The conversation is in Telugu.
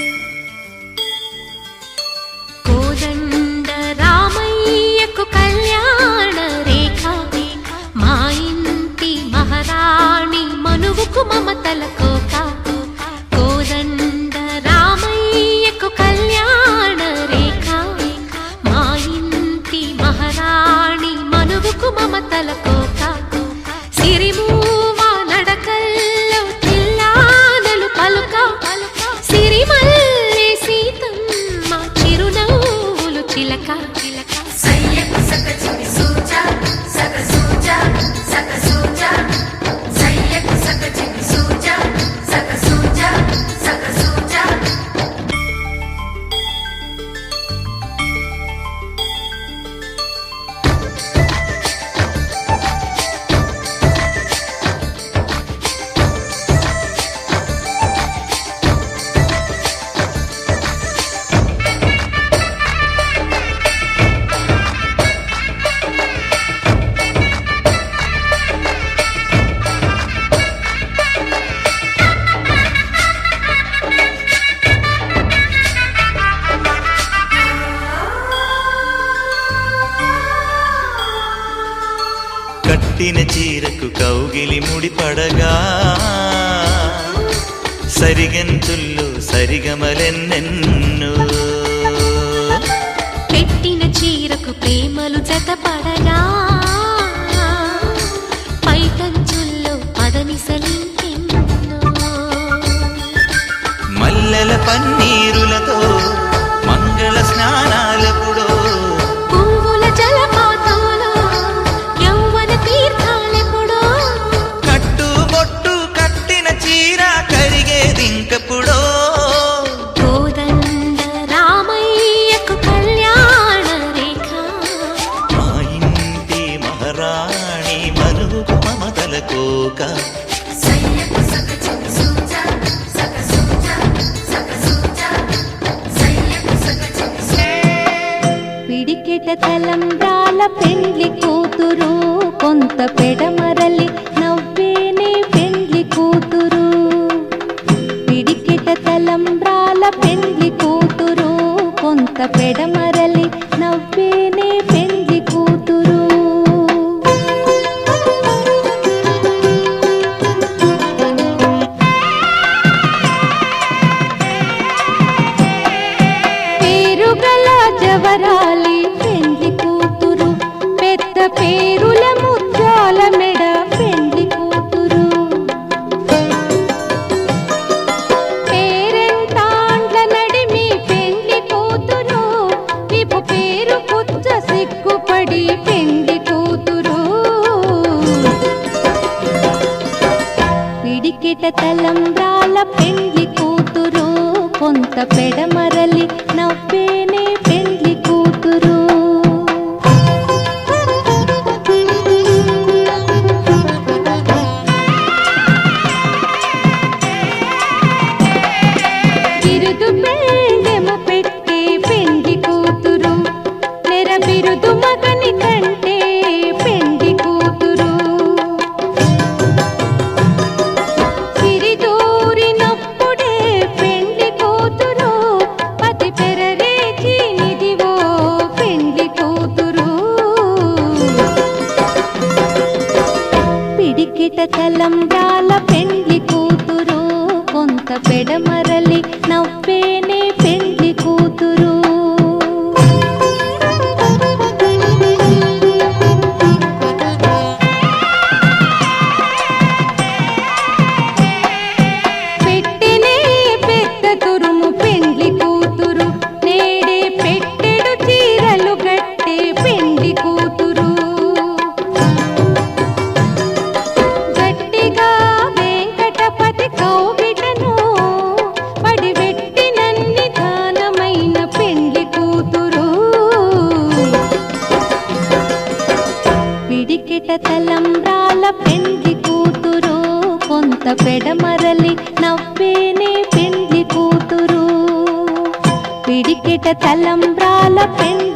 you కట్టిన చీరకు కౌగిలి ముడిపడగా సరిగంతుల్లో సరిగమలెన్నెన్ను. పెట్టిన చీరకు ప్రేమలు జత పడగా పైకంచుల్లో పదనిసలి మల్లెల పన్ను పోక. పిడికెట తలంబ్రాల పెండ్లి కూతురు కొంత పెడమరలి నవ్వేనే కూతురు. కూతురు కొంత పెడమ ఎట తలంబ్రాల పెళ్ళి కూతురు కొంత పెడ పిట్ట తలంబ్రాల పెండ్లి కూతురు కొంత పెడమరలి నవ్వేనే పెండ్లి కూతురు. పిడికెట తలంబ్రాల పెండ్లి